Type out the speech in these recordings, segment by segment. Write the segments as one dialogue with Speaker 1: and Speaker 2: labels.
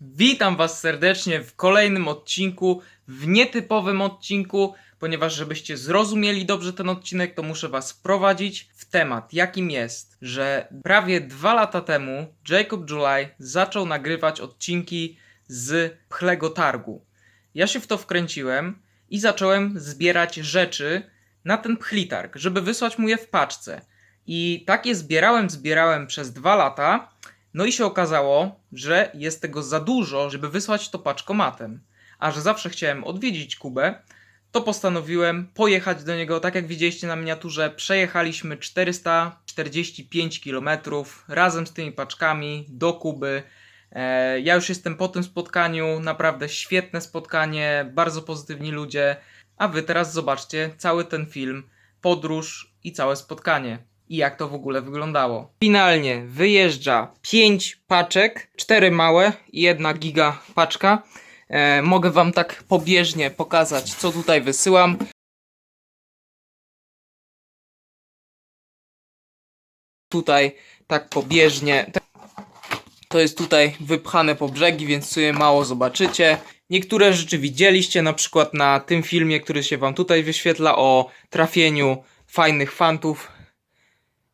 Speaker 1: Witam Was serdecznie w kolejnym odcinku, w nietypowym odcinku, ponieważ żebyście zrozumieli dobrze ten odcinek, to muszę Was wprowadzić w temat, jakim jest, że prawie dwa lata temu Jacob July zaczął nagrywać odcinki z Pchlego Targu. Ja się w to wkręciłem i zacząłem zbierać rzeczy na ten pchlitarg, żeby wysłać mu je w paczce. I tak je zbierałem, zbierałem przez dwa lata. No i się okazało, że jest tego za dużo, żeby wysłać to paczkomatem. A że zawsze chciałem odwiedzić Kubę, to postanowiłem pojechać do niego. Tak jak widzieliście na miniaturze, przejechaliśmy 445 km razem z tymi paczkami do Kuby. E, Ja już jestem po tym spotkaniu, naprawdę świetne spotkanie, bardzo pozytywni ludzie. A wy teraz zobaczcie cały ten film, podróż i całe spotkanie. I jak to w ogóle wyglądało. Finalnie wyjeżdża 5 paczek, 4 małe i jedna giga paczka. E, mogę wam tak pobieżnie pokazać, co tutaj wysyłam. Tutaj tak pobieżnie. To jest tutaj wypchane po brzegi, więc sobie mało zobaczycie. Niektóre rzeczy widzieliście, na przykład na tym filmie, który się wam tutaj wyświetla o trafieniu fajnych fantów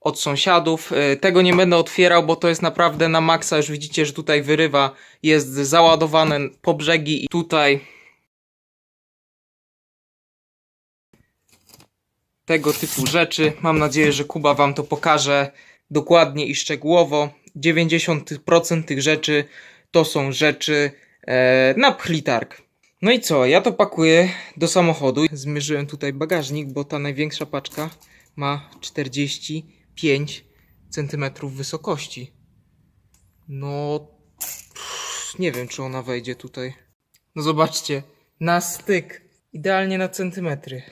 Speaker 1: od sąsiadów. Y, Tego nie będę otwierał, bo to jest naprawdę na maksa. Już widzicie, że tutaj wyrywa, jest załadowane po brzegi i tutaj tego typu rzeczy. Mam nadzieję, że Kuba wam to pokaże dokładnie i szczegółowo. 90% tych rzeczy to są rzeczy e, na pchlitarg. No i co? Ja to pakuję do samochodu. Zmierzyłem tutaj bagażnik, bo ta największa paczka ma 45 cm wysokości. No, pff, nie wiem, czy ona wejdzie tutaj. No zobaczcie, na styk. Idealnie na centymetry.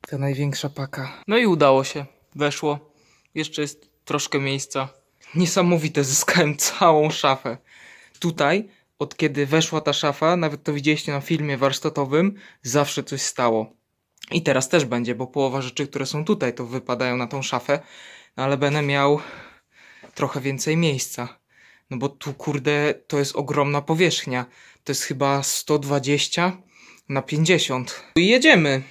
Speaker 1: Ta największa paka. No i udało się. Weszło. Jeszcze jest troszkę miejsca. Niesamowite, zyskałem całą szafę. Tutaj, od kiedy weszła ta szafa, nawet to widzieliście na filmie warsztatowym, zawsze coś stało. I teraz też będzie, bo połowa rzeczy, które są tutaj, to wypadają na tą szafę, no ale będę miał trochę więcej miejsca. No bo tu, kurde, to jest ogromna powierzchnia. To jest chyba 120 na 50. I jedziemy.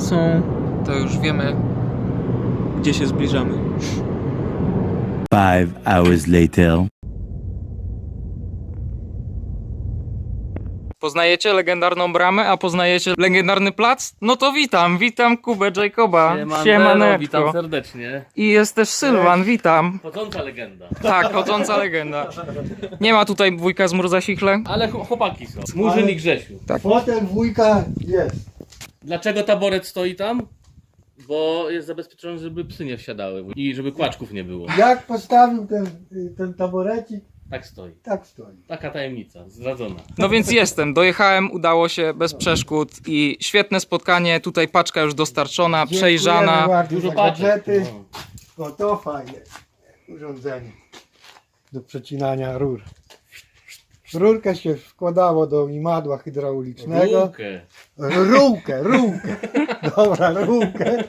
Speaker 1: Są. To już wiemy, gdzie się zbliżamy.
Speaker 2: Five hours later.
Speaker 1: Poznajecie legendarną bramę, a poznajecie legendarny plac? No to witam, witam Kubę Jacoba.
Speaker 3: Siemanero, witam serdecznie.
Speaker 1: I jest też Sylwan, witam.
Speaker 3: Chodząca legenda.
Speaker 1: Tak, chodząca legenda. Nie ma tutaj wujka z Murzasichle?
Speaker 3: Ale ch- chłopaki są. Murzyn i Grzesiu.
Speaker 4: Potem wujka jest.
Speaker 3: Dlaczego taboret stoi tam? Bo jest zabezpieczony, żeby psy nie wsiadały i żeby kłaczków nie było.
Speaker 4: Jak postawił ten, ten taborecik,
Speaker 3: Tak stoi.
Speaker 4: tak stoi.
Speaker 3: Taka tajemnica, zdradzona.
Speaker 1: No więc jestem, dojechałem, udało się bez przeszkód i świetne spotkanie. Tutaj paczka już dostarczona,
Speaker 4: Dziękujemy
Speaker 1: przejrzana.
Speaker 4: bardzo
Speaker 3: Dużo
Speaker 4: za
Speaker 3: paczek.
Speaker 4: gadżety.
Speaker 3: No.
Speaker 4: O to fajne urządzenie. do przecinania rur. Rurkę się wkładało do imadła hydraulicznego.
Speaker 3: Rurkę.
Speaker 4: Rurkę, rurkę. Dobra, rurkę.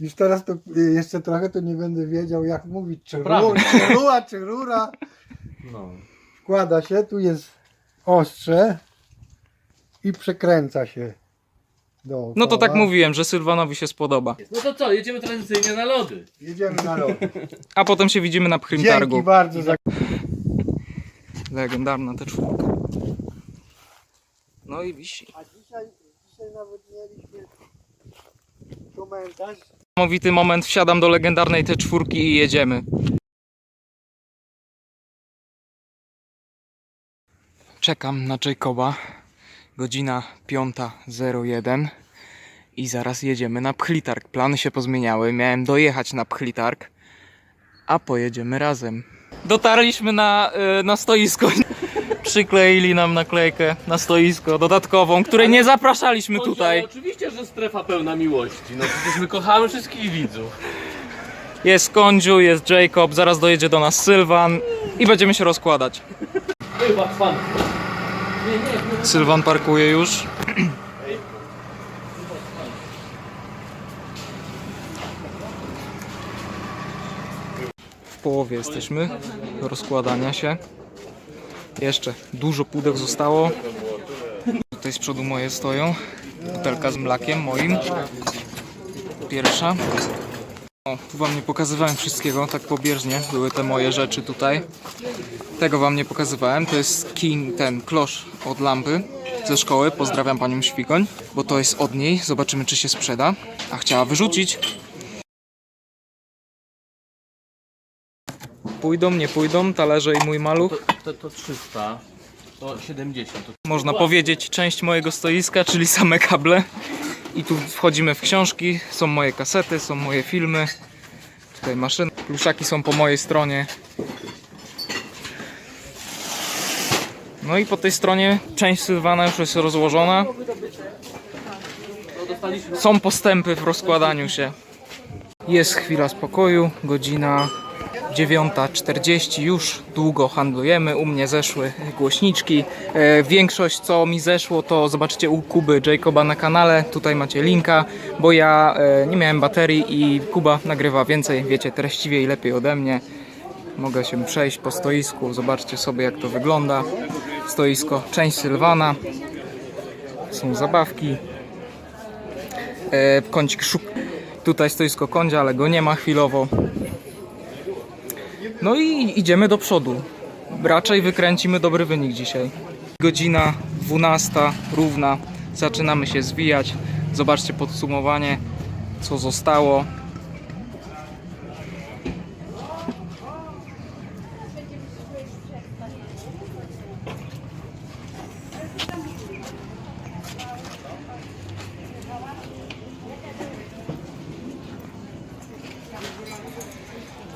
Speaker 4: Już teraz to y, jeszcze trochę to nie będę wiedział jak mówić, czy,
Speaker 3: Poprawnie.
Speaker 4: ru, czy rura, czy rura.
Speaker 3: No.
Speaker 4: Wkłada się, tu jest ostrze i przekręca się dookoła.
Speaker 1: No to tak mówiłem, że Sylwanowi się spodoba.
Speaker 3: No to co, jedziemy tradycyjnie na lody.
Speaker 4: Jedziemy na lody.
Speaker 1: A potem się widzimy na pchym
Speaker 4: Dzięki
Speaker 1: targu.
Speaker 4: bardzo za
Speaker 1: Legendarna te czwórka. No i wisi.
Speaker 4: A dzisiaj, dzisiaj nawet mieliśmy komentarz.
Speaker 1: Niesamowity moment, wsiadam do legendarnej te czwórki i jedziemy. Czekam na Jacoba. Godzina 5.01 i zaraz jedziemy na Pchlitarg. Plany się pozmieniały. Miałem dojechać na Pchlitarg, a pojedziemy razem. Dotarliśmy na, y, na stoisko. Przykleili nam naklejkę na stoisko dodatkową, której nie zapraszaliśmy tutaj.
Speaker 3: Oczywiście, że strefa pełna miłości. No przecież my kochamy wszystkich widzów.
Speaker 1: Jest Kondziu, jest Jacob, zaraz dojedzie do nas Sylwan i będziemy się rozkładać.
Speaker 3: Chyba fan.
Speaker 1: Sylwan parkuje już. Połowie jesteśmy rozkładania się. Jeszcze dużo pudeł zostało. Tutaj z przodu moje stoją. Butelka z mlakiem moim. Pierwsza. O, tu wam nie pokazywałem wszystkiego, tak pobieżnie. Były te moje rzeczy tutaj. Tego wam nie pokazywałem. To jest kin, ten klosz od lampy ze szkoły. Pozdrawiam panią Świgoń, bo to jest od niej. Zobaczymy, czy się sprzeda. A chciała wyrzucić. Pójdą, nie pójdą, talerze i mój maluch.
Speaker 3: To, to, to 300, to 70. To...
Speaker 1: Można powiedzieć część mojego stoiska, czyli same kable. I tu wchodzimy w książki, są moje kasety, są moje filmy. Tutaj maszyny, pluszaki są po mojej stronie. No i po tej stronie część Sylwana już jest rozłożona. Są postępy w rozkładaniu się. Jest chwila spokoju, godzina 9.40, już długo handlujemy. U mnie zeszły głośniczki. E, większość co mi zeszło to zobaczycie u Kuby Jacoba na kanale. Tutaj macie linka, bo ja e, nie miałem baterii i Kuba nagrywa więcej, wiecie, treściwie i lepiej ode mnie. Mogę się przejść po stoisku, zobaczcie sobie jak to wygląda. Stoisko, część Sylwana. Są zabawki. E, kącik szuk. Tutaj stoisko kądzia, ale go nie ma chwilowo. No i idziemy do przodu. Raczej wykręcimy dobry wynik dzisiaj. Godzina 12 równa. Zaczynamy się zwijać. Zobaczcie podsumowanie, co zostało.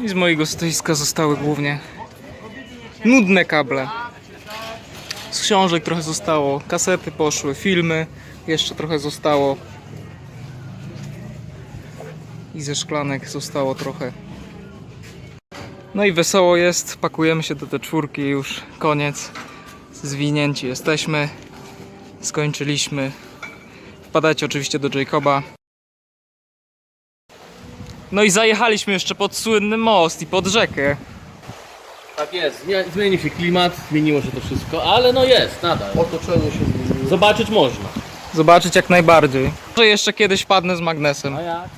Speaker 1: I z mojego stoiska zostały głównie nudne kable. Z książek trochę zostało, kasety poszły, filmy jeszcze trochę zostało. I ze szklanek zostało trochę. No i wesoło jest, pakujemy się do te czwórki już koniec. Zwinięci jesteśmy. Skończyliśmy. Wpadajcie oczywiście do Jacoba. No i zajechaliśmy jeszcze pod słynny most i pod rzekę.
Speaker 3: Tak jest, zmienił się klimat, zmieniło się to wszystko, ale no jest, nadal.
Speaker 4: Otoczenie się zmieniło.
Speaker 3: Zobaczyć można.
Speaker 1: Zobaczyć jak najbardziej. Może jeszcze kiedyś padnę z magnesem.
Speaker 3: A jak?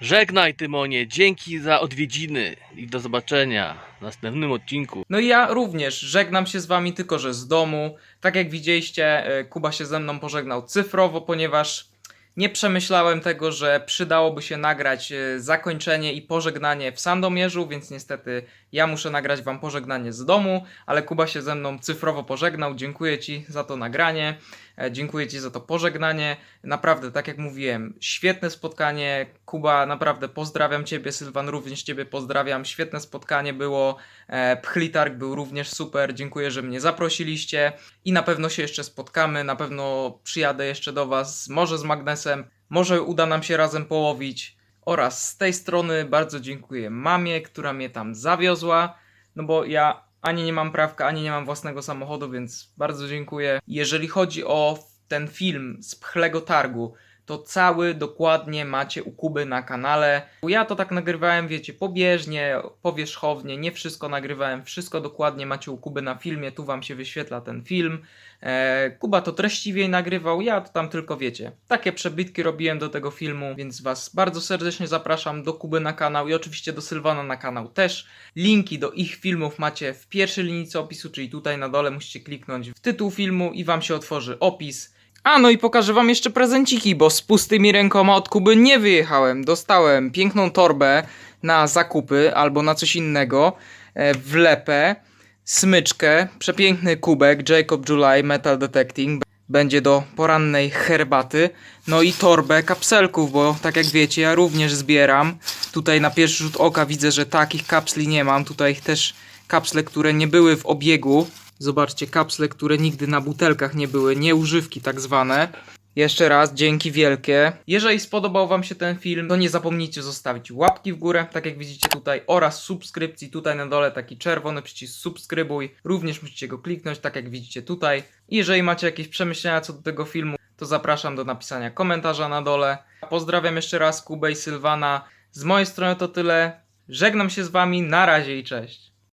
Speaker 3: Żegnaj Tymonie, dzięki za odwiedziny i do zobaczenia w następnym odcinku.
Speaker 1: No i ja również żegnam się z wami, tylko że z domu. Tak jak widzieliście, e, Kuba się ze mną pożegnał cyfrowo, ponieważ nie przemyślałem tego, że przydałoby się nagrać e, zakończenie i pożegnanie w Sandomierzu, więc niestety ja muszę nagrać wam pożegnanie z domu, ale Kuba się ze mną cyfrowo pożegnał. Dziękuję ci za to nagranie. E, Dziękuję Ci za to pożegnanie. Naprawdę, tak jak mówiłem, świetne spotkanie. Kuba, naprawdę pozdrawiam Ciebie. Sylwan, również Ciebie pozdrawiam. Świetne spotkanie było. E, Pchlitarg był również super. Dziękuję, że mnie zaprosiliście. I na pewno się jeszcze spotkamy. Na pewno przyjadę jeszcze do Was, może z magnesem. Może uda nam się razem połowić. Oraz z tej strony bardzo dziękuję mamie, która mnie tam zawiozła. no bo ja ani nie mam prawka, ani nie mam własnego samochodu, więc bardzo dziękuję. Jeżeli chodzi o ten film z Pchlego Targu, to cały dokładnie macie u Kuby na kanale. Ja to tak nagrywałem, wiecie, pobieżnie, powierzchownie, nie wszystko nagrywałem, wszystko dokładnie macie u Kuby na filmie, tu wam się wyświetla ten film. E, Kuba to treściwiej nagrywał, ja to tam tylko wiecie. Takie przebitki robiłem do tego filmu, więc was bardzo serdecznie zapraszam do Kuby na kanał i oczywiście do Sylwana na kanał też. Linki do ich filmów macie w pierwszej linijce opisu, czyli tutaj na dole musicie kliknąć w tytuł filmu i wam się otworzy opis. A no i pokażę wam jeszcze prezenciki, bo z pustymi rękoma od Kuby nie wyjechałem. Dostałem piękną torbę na zakupy albo na coś innego, e, wlepę, smyczkę, przepiękny kubek Jacob July Metal Detecting. Będzie do porannej herbaty. No i torbę kapselków, bo tak jak wiecie, ja również zbieram. Tutaj na pierwszy rzut oka widzę, że takich kapsli nie mam. Tutaj też kapsle, które nie były w obiegu. Zobaczcie, kapsle, które nigdy na butelkach nie były, nieużywki tak zwane. Jeszcze raz dzięki wielkie. Jeżeli spodobał Wam się ten film, to nie zapomnijcie zostawić łapki w górę, tak jak widzicie tutaj, oraz subskrypcji. Tutaj na dole taki czerwony przycisk subskrybuj. Również musicie go kliknąć, tak jak widzicie tutaj. I jeżeli macie jakieś przemyślenia co do tego filmu, to zapraszam do napisania komentarza na dole. Pozdrawiam jeszcze raz Kubę i Sylwana. Z mojej strony to tyle. Żegnam się z Wami, na razie i cześć.